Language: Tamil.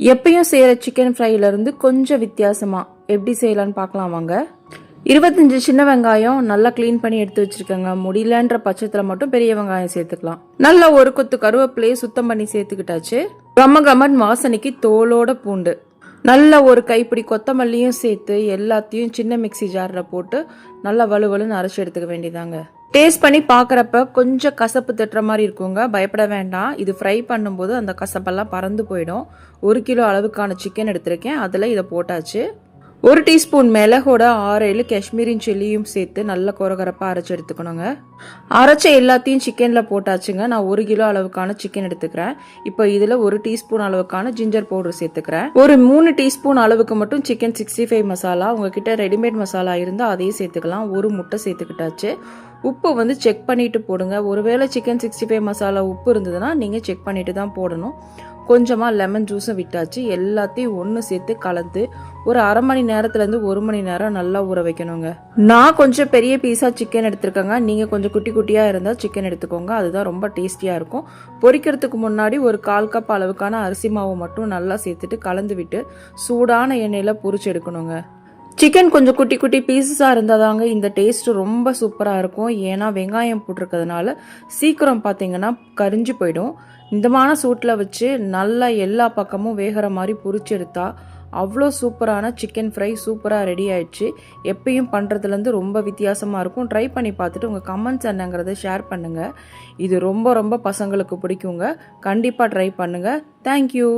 எப்பயும் செய்கிற சிக்கன் ஃப்ரைலேருந்து கொஞ்சம் வித்தியாசமாக எப்படி செய்யலான்னு பார்க்கலாம் வாங்க. இருபத்தஞ்சு சின்ன வெங்காயம் நல்லா க்ளீன் பண்ணி எடுத்து வச்சிருக்கேங்க. முடியலன்ற பட்சத்தில் மட்டும் பெரிய வெங்காயம் சேர்த்துக்கலாம். நல்லா ஒரு கொத்து கருவேப்பிலையை சுத்தம் பண்ணி சேர்த்துக்கிட்டாச்சு. கம கமன் வாசனைக்கு தோலோட பூண்டு. நல்ல ஒரு கைப்பிடி கொத்தமல்லியும் சேர்த்து எல்லாத்தையும் சின்ன மிக்ஸி ஜாரில் போட்டு நல்லா வலுவலுன்னு அரைச்சி எடுத்துக்க வேண்டியதாங்க. டேஸ்ட் பண்ணி பார்க்குறப்ப கொஞ்சம் கசப்பு தட்டுற மாதிரி இருக்குங்க. பயப்பட வேண்டாம். இது ஃப்ரை பண்ணும்போது அந்த கசப்பெல்லாம் பறந்து போயிடும். ஒரு கிலோ அளவுக்கான சிக்கன் எடுத்திருக்கேன். அதில் இதை போட்டாச்சு. ஒரு டீஸ்பூன் மிளகோட ஆறையில் காஷ்மீரின் சில்லியும் சேர்த்து நல்ல கொரகரப்பாக அரைச்சி எடுத்துக்கணுங்க. அரைச்ச எல்லாத்தையும் சிக்கனில் போட்டாச்சுங்க. நான் ஒரு கிலோ அளவுக்கான சிக்கன் எடுத்துக்கிறேன். இப்போ இதில் ஒரு டீஸ்பூன் அளவுக்கான ஜிஞ்சர் பவுடர் சேர்த்துக்கிறேன். ஒரு மூணு டீஸ்பூன் அளவுக்கு மட்டும் சிக்கன் சிக்ஸ்டி ஃபைவ் மசாலா உங்ககிட்ட ரெடிமேட் மசாலா இருந்தால் அதையும் சேர்த்துக்கலாம். ஒரு முட்டை சேர்த்துக்கிட்டாச்சு. உப்பு வந்து செக் பண்ணிவிட்டு போடுங்க. ஒருவேளை சிக்கன் சிக்ஸ்டி ஃபைவ் மசாலா உப்பு இருந்ததுன்னா நீங்கள் செக் பண்ணிவிட்டு தான் போடணும். கொஞ்சமாக லெமன் ஜூஸும் விட்டாச்சு. எல்லாத்தையும் ஒன்று சேர்த்து கலந்து ஒரு அரை மணி நேரத்துலேருந்து ஒரு மணி நேரம் நல்லா ஊற வைக்கணுங்க. நான் கொஞ்சம் பெரிய பீஸாக சிக்கன் எடுத்துருக்கேங்க. நீங்கள் கொஞ்சம் குட்டி குட்டியாக இருந்தால் சிக்கன் எடுத்துக்கோங்க. அதுதான் ரொம்ப டேஸ்டியாக இருக்கும். பொரிக்கிறதுக்கு முன்னாடி ஒரு கால் கப் அளவுக்கான அரிசி மாவு மட்டும் நல்லா சேர்த்துட்டு கலந்து விட்டு சூடான எண்ணெயில் பொரிச்சு எடுக்கணுங்க. சிக்கன் கொஞ்சம் குட்டி குட்டி பீசஸாக இருந்தால் தாங்க இந்த டேஸ்ட் ரொம்ப சூப்பராக இருக்கும். ஏன்னா வெங்காயம் போட்டிருக்கிறதுனால சீக்கிரம் பார்த்தீங்கன்னா கரிஞ்சு போயிடும். இந்தமான சூட்டில் வச்சு நல்லா எல்லா பக்கமும் வேகிற மாதிரி பொறிச்சு எடுத்தா அவ்வளோ சூப்பரான சிக்கன் ஃப்ரை சூப்பராக ரெடி ஆயிடுச்சு. எப்பயும் பண்ணுறதுலேருந்து ரொம்ப வித்தியாசமாக இருக்கும். ட்ரை பண்ணி பார்த்துட்டு உங்கள் கமெண்ட்ஸ் என்னங்கிறத ஷேர் பண்ணுங்கள் இது ரொம்ப ரொம்ப பசங்களுக்கு பிடிக்குங்க. கண்டிப்பாக ட்ரை பண்ணுங்கள் தேங்க்யூ